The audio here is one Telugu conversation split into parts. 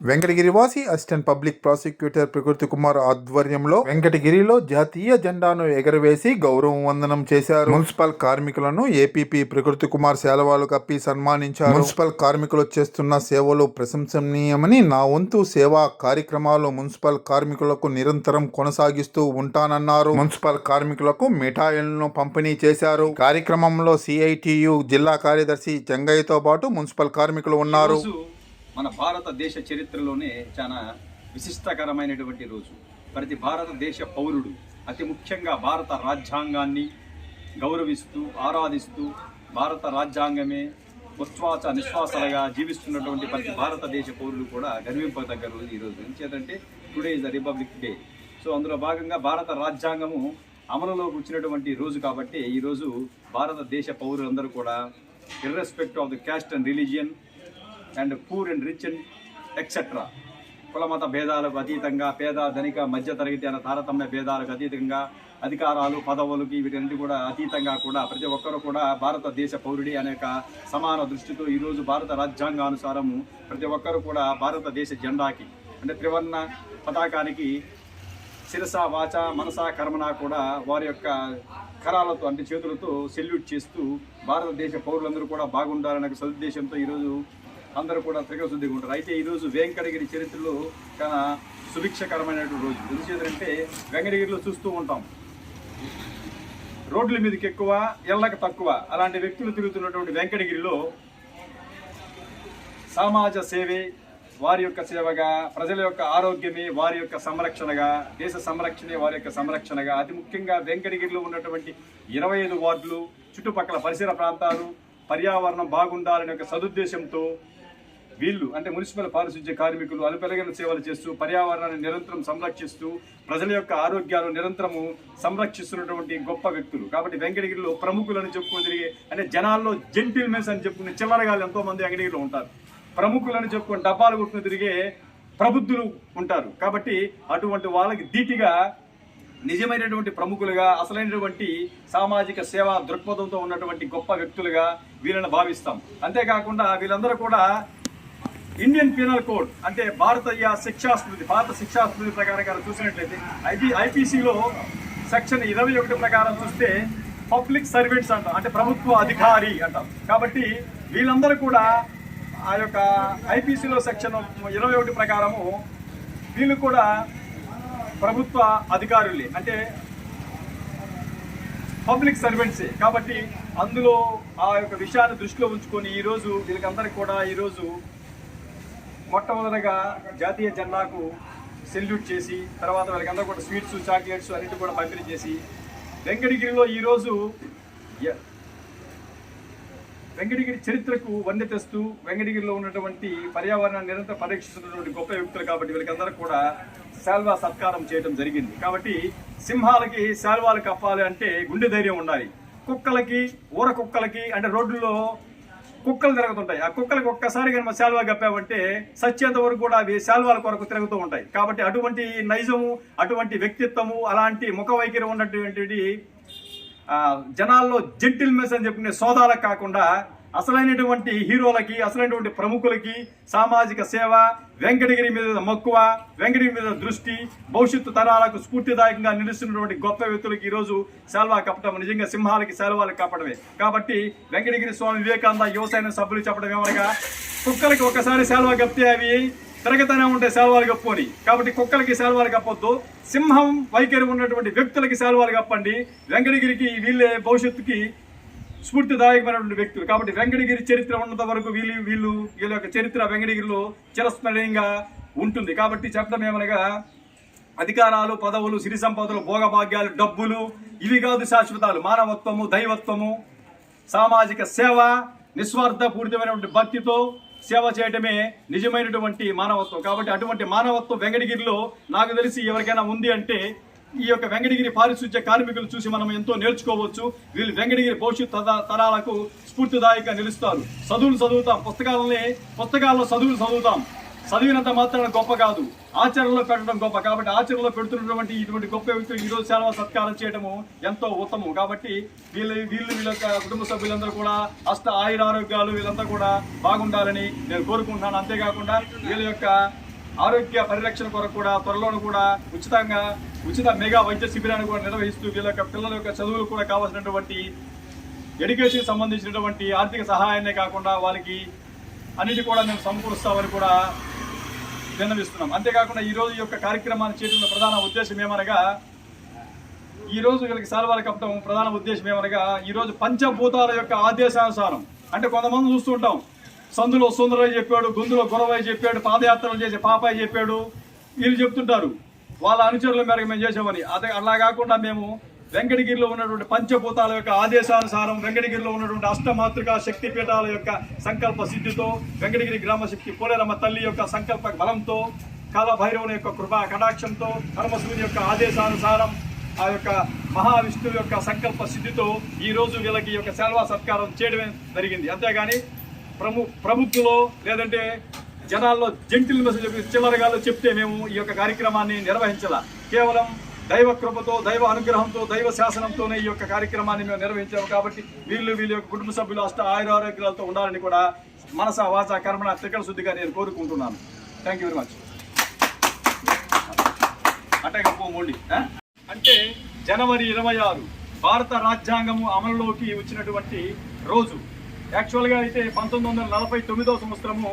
వెంకటగిరివాసి assistant public prosecutor Prakruthi Kumar ఆధ్వర్యంలో వెంకటగిరిలో జాతీయ జెండాను ఎగరవేసి గౌరవ వందనం చేశారు. మున్సిపల్ కార్మికులను ఏపీపీ ప్రకృతి కుమార్ సేలవాలు కప్పి సన్మానించారు. మున్సిపల్ కార్మికులు చేస్తున్న సేవలు ప్రశంసనీయమని నా వంతు సేవా కార్యక్రమాలు మున్సిపల్ కార్మికులకు నిరంతరం కొనసాగిస్తూ ఉంటానన్నారు. మున్సిపల్ కార్మికులకు మిఠాయిలను పంపిణీ చేశారు. కార్యక్రమంలో సిఐటియు జిల్లా కార్యదర్శి జంగయ్యతో పాటు మున్సిపల్ కార్మికులు ఉన్నారు. మన భారతదేశ చరిత్రలోనే చాలా విశిష్టకరమైనటువంటి రోజు. ప్రతి భారతదేశ పౌరుడు అతి ముఖ్యంగా భారత రాజ్యాంగాన్ని గౌరవిస్తూ ఆరాధిస్తూ భారత రాజ్యాంగమే ఉచ్ఛ్వాస నిశ్వాసాలుగా జీవిస్తున్నటువంటి ప్రతి భారతదేశ పౌరులు కూడా గర్వింపదగ్గ రోజు ఈ రోజు. ఎందుచేతంటే today is the Republic Day. So అందులో భాగంగా భారత రాజ్యాంగము అమలులోకి వచ్చినటువంటి రోజు కాబట్టి ఈరోజు భారతదేశ పౌరులందరూ కూడా irrespective of the caste and religion and poor and rich and etcetera కులమత భేదాలకు అతీతంగా పేద ధనిక మధ్య తరగతి అనే తారతమ్య భేదాలకు అతీతంగా అధికారాలు పదవులకి వీటన్నిటి కూడా అతీతంగా కూడా ప్రతి ఒక్కరు కూడా భారతదేశ పౌరుడి అనే ఒక సమాన దృష్టితో ఈరోజు భారత రాజ్యాంగానుసారము ప్రతి ఒక్కరు కూడా భారతదేశ జెండాకి అంటే త్రివర్ణ పతాకానికి శిరస వాచ మనస కర్మన కూడా వారి యొక్క కరాలతో అంటే చేతులతో సెల్యూట్ చేస్తూ భారతదేశ పౌరులందరూ కూడా బాగుండాలనే సదుద్దేశంతో ఈరోజు అందరూ కూడా త్రికర ఉంటారు. అయితే ఈరోజు వెంకటగిరి చరిత్రలో చాలా సుభిక్షకరమైనటువంటి రోజు. ఎందుచేతంటే వెంకటగిరిలో చూస్తూ ఉంటాం. రోడ్ల మీదకి ఎక్కువ ఎళ్ళకి తక్కువ అలాంటి వ్యక్తులు తిరుగుతున్నటువంటి వెంకటగిరిలో సమాజ సేవే వారి యొక్క సేవగా ప్రజల యొక్క ఆరోగ్యమే వారి యొక్క సంరక్షణగా దేశ సంరక్షణే వారి యొక్క సంరక్షణగా. అతి ముఖ్యంగా వెంకటగిరిలో ఉన్నటువంటి ఇరవై ఐదు వార్డులు చుట్టుపక్కల పరిసర ప్రాంతాలు పర్యావరణం బాగుండాలనే ఒక సదుద్దేశంతో వీళ్ళు అంటే మున్సిపల్ పారిశుద్ధ్య కార్మికులు అలుపెరగిన సేవలు చేస్తూ పర్యావరణాన్ని నిరంతరం సంరక్షిస్తూ ప్రజల యొక్క ఆరోగ్యాలు నిరంతరము సంరక్షిస్తున్నటువంటి గొప్ప వ్యక్తులు. కాబట్టి వెంకటగిరిలో ప్రముఖులను చెప్పుకుని తిరిగి అంటే జనాల్లో జెంటిల్మెన్స్ అని చెప్పుకునే చిల్లరగాళ్ళు ఎంతో మంది వెంకటగిరిలో ఉంటారు. ప్రముఖులను చెప్పుకొని డబ్బాలు కొట్టుకుని తిరిగే ప్రబుద్ధులు ఉంటారు. కాబట్టి అటువంటి వాళ్ళకి ధీటిగా నిజమైనటువంటి ప్రముఖులుగా అసలైనటువంటి సామాజిక సేవా దృక్పథంతో ఉన్నటువంటి గొప్ప వ్యక్తులుగా వీళ్ళని భావిస్తాం. అంతేకాకుండా వీళ్ళందరూ కూడా ఇండియన్ పీనల్ కోడ్ అంటే భారతీయ శిక్షా స్మృతి భారత శిక్షా స్మృతి ప్రకారంగా చూసినట్లయితే ఐపీ ఐపీసీలో సెక్షన్ ఇరవై ఒకటి ప్రకారం చూస్తే పబ్లిక్ సర్వెంట్స్ అంటాం అంటే ప్రభుత్వ అధికారి అంటాం. కాబట్టి వీళ్ళందరూ కూడా ఆ యొక్క ఐపీసీలో సెక్షన్ ఇరవై ఒకటి ప్రకారము వీళ్ళు కూడా ప్రభుత్వ అధికారులే అంటే పబ్లిక్ సర్వెంట్సే. కాబట్టి అందులో ఆ యొక్క విషయాన్ని దృష్టిలో ఉంచుకొని ఈరోజు వీళ్ళకందరికీ కూడా ఈరోజు మొట్టమొదటగా జాతీయ జెండాకు సెల్యూట్ చేసి తర్వాత వాళ్ళకందరూ కూడా స్వీట్స్ చాక్లెట్స్ అన్నిటి కూడా పంపిణీ చేసి వెంకటగిరిలో ఈరోజు వెంకటగిరి చరిత్రకు వన్నె తెస్తూ వెంకటగిరిలో ఉన్నటువంటి పర్యావరణాన్ని నిరంతరం పరీక్షిస్తున్నటువంటి గొప్ప వ్యక్తులు కాబట్టి వీళ్ళకందరూ కూడా శాల్వా సత్కారం చేయడం జరిగింది. కాబట్టి సింహాలకి శాల్వాలు కప్పాలి అంటే గుండె ధైర్యం ఉండాలి. కుక్కలకి ఊర కుక్కలకి అంటే రోడ్డులో కుక్కలు తిరుగుతుంటాయి. ఆ కుక్కలకి ఒక్కసారి కనుక శాల్వా కప్పామంటే సత్యంత వరకు కూడా అవి శాల్వాల కొరకు తిరుగుతూ ఉంటాయి. కాబట్టి అటువంటి నైజము అటువంటి వ్యక్తిత్వము అలాంటి ముఖ వైఖరి ఉన్నటువంటి జనాల్లో జనాల్లో జెంటిల్మెస్ అని చెప్పుకునే సోదాలకు కాకుండా అసలైనటువంటి హీరోలకి అసలైనటువంటి ప్రముఖులకి సామాజిక సేవ వెంకటగిరి మీద మక్కువ వెంకటగిరి మీద దృష్టి భవిష్యత్తు తరాలకు స్ఫూర్తిదాయకంగా నిలుస్తున్నటువంటి గొప్ప వ్యక్తులకి ఈరోజు శాల్వా కప్పటం నిజంగా సింహాలకి సెలవాలు కప్పడమే కాబట్టి వెంకటగిరి స్వామి వివేకానంద యువసైన సభ్యులు చెప్పడం ఏమనగా కుక్కలకి ఒకసారి శాల్వా కప్తే అవి తిరగతనే ఉంటే శాలువాలు కప్పుకొని. కాబట్టి కుక్కలకి శాల్వాలు కప్పొద్దు సింహం వైఖరి ఉన్నటువంటి వ్యక్తులకి శాల్వాలు కప్పండి. వెంకటగిరికి వీళ్ళే భవిష్యత్తుకి స్ఫూర్తిదాయకమైనటువంటి వ్యక్తులు. కాబట్టి వెంకటగిరి చరిత్ర ఉన్నంత వరకు వీళ్ళు వీళ్ళు వీళ్ళ యొక్క చరిత్ర వెంకటగిరిలో చిరస్మరణీయంగా ఉంటుంది. కాబట్టి చెప్పడం ఏమనగా అధికారాలు పదవులు సిరి సంపదలు భోగభాగ్యాలు డబ్బులు ఇవి కాదు శాశ్వతాలు. మానవత్వము దైవత్వము సామాజిక సేవ నిస్వార్థపూరితమైనటువంటి భక్తితో సేవ చేయడమే నిజమైనటువంటి మానవత్వం. కాబట్టి అటువంటి మానవత్వం వెంకటగిరిలో నాకు తెలిసి ఎవరికైనా ఉంది అంటే ఈ యొక్క వెంకటగిరి పారిశుధ్య కార్మికులు చూసి మనం ఎంతో నేర్చుకోవచ్చు. వీళ్ళు వెంకటగిరి భవిష్యత్ తరాలకు స్ఫూర్తిదాయకంగా నిలుస్తారు. చదువులు చదువుతాం. పుస్తకాలని పుస్తకాల్లో చదువులు చదువుతాం. చదివినంత మాత్రం గొప్ప కాదు. ఆచరణలో పెట్టడం గొప్ప. కాబట్టి ఆచరణలో పెడుతున్నటువంటి ఇటువంటి గొప్ప వ్యక్తులు ఈ రోజు సేవ సత్కారం చేయడము ఎంతో ఉత్తమం. కాబట్టి వీళ్ళు వీళ్ళు వీళ్ళ యొక్క కుటుంబ సభ్యులందరూ కూడా అష్ట ఆయుర ఆరోగ్యాలు వీళ్ళంతా కూడా బాగుండాలని నేను కోరుకుంటున్నాను. అంతేకాకుండా వీళ్ళ యొక్క ఆరోగ్య పరిరక్షణ కొరకు కూడా త్వరలోనూ కూడా ఉచితంగా ఉచిత మెగా వైద్య శిబిరాన్ని కూడా నిర్వహిస్తూ వీళ్ళ యొక్క పిల్లల యొక్క చదువులు కూడా కావాల్సినటువంటి ఎడ్యుకేషన్ సంబంధించినటువంటి ఆర్థిక సహాయాన్నే కాకుండా వాళ్ళకి అన్నిటి కూడా మేము సమకూరుస్తామని కూడా విన్నవిస్తున్నాం. అంతేకాకుండా ఈ రోజు యొక్క కార్యక్రమాన్ని చేయడం ప్రధాన ఉద్దేశం ఏమనగా ఈ రోజు వీళ్ళకి సాల్వాలు కప్పడం ప్రధాన ఉద్దేశం ఏమనగా ఈ రోజు పంచభూతాల యొక్క ఆదేశానుసారం అంటే కొంతమంది చూస్తుంటాం సందులో సుందరయ్య చెప్పాడు గొంతులో గురవయ్య చెప్పాడు పాదయాత్రలు చేసే పాపాయి చెప్పాడు. వీళ్ళు చెప్తుంటారు వాళ్ళ అనుచరుల మేరకు మేము చేసామని అదే అలా కాకుండా మేము వెంకటగిరిలో ఉన్నటువంటి పంచభూతాల యొక్క ఆదేశానుసారం వెంకటగిరిలో ఉన్నటువంటి అష్టమాతృక శక్తి పీఠాల యొక్క సంకల్ప సిద్ధితో వెంకటగిరి గ్రామ శక్తి పోలేరమ్మ తల్లి యొక్క సంకల్ప బలంతో కాలభైరవుని యొక్క కృపా కటాక్షంతో పరమశివుని యొక్క ఆదేశానుసారం ఆ యొక్క మహావిష్ణువు యొక్క సంకల్ప సిద్ధితో ఈ రోజు వీళ్ళకి యొక్క సేవా సత్కారం చేయడమే జరిగింది. అంతేగాని ప్రము ప్రముఖులో లేదంటే జనాల్లో జంటిల్ మెసేజ్ చిల్లరగాలో చెప్తే మేము ఈ యొక్క కార్యక్రమాన్ని నిర్వహించాల. కేవలం దైవ కృపతో దైవ అనుగ్రహంతో దైవ శాసనంతోనే ఈ యొక్క కార్యక్రమాన్ని మేము నిర్వహించాము కాబట్టి వీళ్ళు వీళ్ళ యొక్క కుటుంబ సభ్యులు అష్ట ఆయురారోగ్యాలతో ఉండాలని కూడా మనస వాచ కర్మణ త్రికల శుద్ధిగా నేను కోరుకుంటున్నాను. థ్యాంక్ యూ వెరీ మచ్ అంటే అంటే జనవరి ఇరవై ఆరు భారత రాజ్యాంగము అమలులోకి వచ్చినటువంటి రోజు. యాక్చువల్గా అయితే పంతొమ్మిది వందల నలభై తొమ్మిదో సంవత్సరము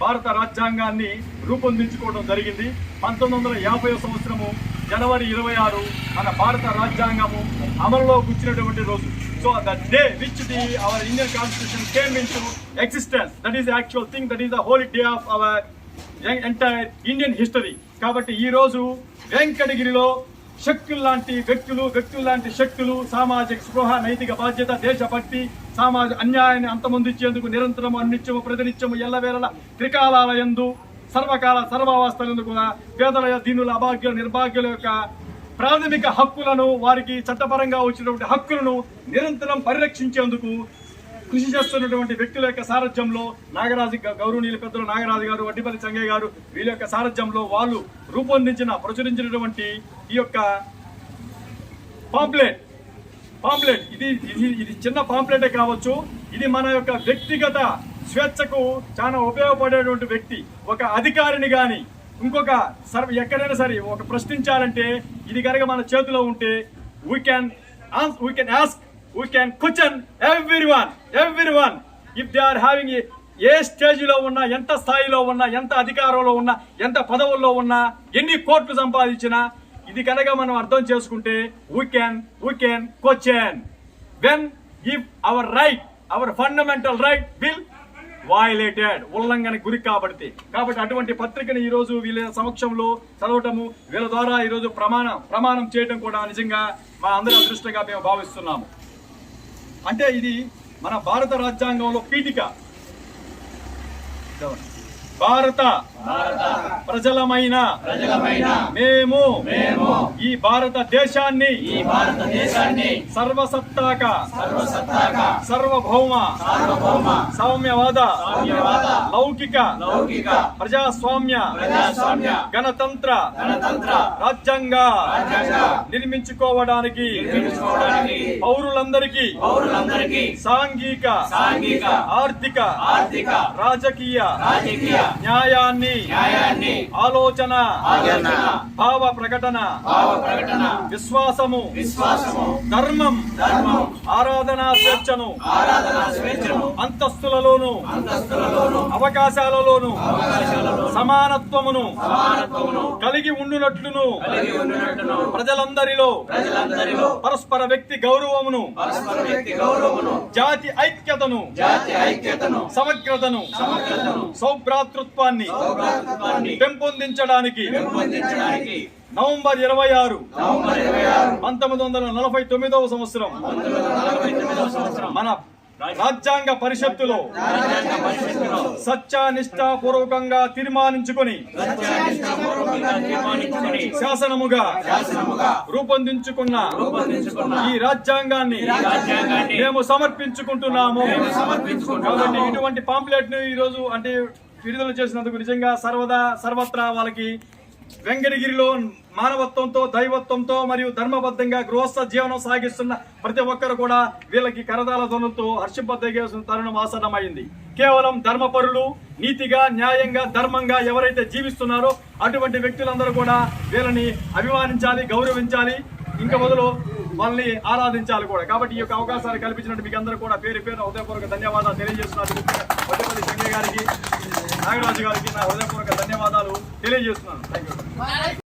భారత రాజ్యాంగాన్ని రూపొందించుకోవడం జరిగింది. పంతొమ్మిది వందల యాభై సంవత్సరము జనవరి ఇరవై ఆరు మన భారత రాజ్యాంగము అమల్లో కూర్చున్నటువంటి రోజు. So the day which the our Indian constitution came into existence that is actual thing that is the holy day of our entire Indian history కాబట్టి ఈ రోజు వెంకటగిరిలో శక్తులు లాంటి వ్యక్తులు వ్యక్తులు లాంటి శక్తులు సామాజిక స్పృహ నైతిక బాధ్యత దేశభక్తి సామాజ అన్యాయాన్ని అంతమొందించేందుకు నిరంతరము అన్నిత్యము ప్రతినిత్యము ఎల్లవేళల త్రికాలాలయందు సర్వకాల సర్వావస్థలందు కూడా పేదల దీనుల అభాగ్యుల నిర్భాగ్యుల యొక్క ప్రాథమిక హక్కులను వారికి చట్టపరంగా వచ్చినటువంటి హక్కులను నిరంతరం పరిరక్షించేందుకు కృషి చేస్తున్నటువంటి వ్యక్తుల యొక్క సారథ్యంలో నాగరాజు గౌరవనీయుల పెద్దలు నాగరాజు గారు వడ్డిపల్లి సంగయ్య గారు వీళ్ళ యొక్క సారథ్యంలో వాళ్ళు రూపొందించిన ప్రచురించినటువంటి ఈ యొక్క పాంప్లెట్. పాంప్లెట్. ఇది ఇది ఇది చిన్న పాంప్లెటే కావచ్చు. ఇది మన యొక్క వ్యక్తిగత స్వేచ్ఛకు చాలా ఉపయోగపడేటువంటి వ్యక్తి. ఒక అధికారిని కానీ ఇంకొక సర్వ ఎక్కడైనా సరే ఒక ప్రశ్నించాలంటే ఇది కనుక మన చేతిలో ఉంటే we can we can ask we can question every one every one if they are having ఏ స్టేజ్లో ఉన్నా ఎంత స్థాయిలో ఉన్నా ఎంత అధికారంలో ఉన్నా ఎంత పదవుల్లో ఉన్నా ఎన్ని కోట్లు సంపాదించినా ఇది కనుక మనం అర్థం చేసుకుంటే we can we can question when if our right our fundamental right will violated ఉల్లంఘన గురి కాబట్టి కాబట్టి అటువంటి పత్రికను ఈరోజు వీళ్ళ సమక్షంలో చదవటము వీళ్ళ ద్వారా ఈరోజు ప్రమాణం ప్రమాణం చేయటం కూడా నిజంగా మా అందరి అదృష్టంగా మేము భావిస్తున్నాము. అంటే ఇది మన భారత రాజ్యాంగంలో పీఠిక. భారత ప్రజలమైన మేము మేము ఈ భారత దేశాన్ని ఈ భారతదేశాన్ని సర్వసత్తాక సర్వభౌమ సార్వభౌమ. సౌమ్యవాద లౌకిక లౌకిక. ప్రజాస్వామ్య గణతంత్ర గణతంత్ర. రాజ్యాంగ నిర్మించుకోవడానికి నిర్మించుకోవడానికి పౌరులందరికీ పౌరులందరికీ సాంఘిక. ఆర్థిక ఆర్థిక. రాజకీయ రాజకీయ. న్యాయాన్ని న్యాయాన్ని. ఆలోచన. భావ ప్రకటన. భావ ప్రకటన. విశ్వాసము. విశ్వాసము. ధర్మం. ధర్మం. ఆరాధనా స్వేచ్ఛను. ఆరాధనా స్వేచ్ఛను. అంతస్తులలోను. అంతస్తులలోను. అవకాశాలలోను. అవకాశాలలో సమానత్వమును కలిగి ఉండునట్లును. ప్రజలందరిలో పరస్పర వ్యక్తి గౌరవమును జాతి ఐక్యతను జాతి ఐక్యతను సమగ్రతను సౌభ్రాతృత్వాన్ని పెంపొందించడానికి పెంపొందించడానికి నవంబర్ ఇరవై ఆరు నవంబర్ ఇరవై ఆరు పంతొమ్మిది వందల నలభై తొమ్మిదవ సంవత్సరం. మన రాజ్యాంగ పరిషత్తులో. సత్యానిష్టాపూర్వకంగా తీర్మానించుకొని. శాసనముగా రూపొందించుకున్న ఈ రాజ్యాంగాన్ని మేము సమర్పించుకుంటున్నాము. కాబట్టి ఇటువంటి పాంప్లెట్ను ఈ రోజు అంటే విడుదల చేసినందుకు నిజంగా సర్వదా సర్వత్రా వాళ్ళకి వెంకటగిరిలో మానవత్వంతో దైవత్వంతో మరియు ధర్మబద్ధంగా గృహస్థ జీవనం సాగిస్తున్న ప్రతి ఒక్కరు కూడా వీళ్ళకి కరదాల ధ్వనులతో హర్షింపదగేసిన తరుణం ఆసన్నమైంది. కేవలం ధర్మపరులు నీతిగా న్యాయంగా ధర్మంగా ఎవరైతే జీవిస్తున్నారో అటువంటి వ్యక్తులందరూ కూడా వీళ్ళని అభిమానించాలి గౌరవించాలి ఇంకా మొదలు వాళ్ళని ఆరాధించాలి కూడా. కాబట్టి ఈ యొక్క అవకాశాలు కల్పించినట్టు మీకు అందరూ కూడా పేరు పేరు హృదయపూర్వక ధన్యవాదాలు తెలియజేస్తున్నారు. గారికి. నాగరాజు గారికి నా హృదయపూర్వక ధన్యవాదాలు తెలియజేస్తున్నాను. Thank you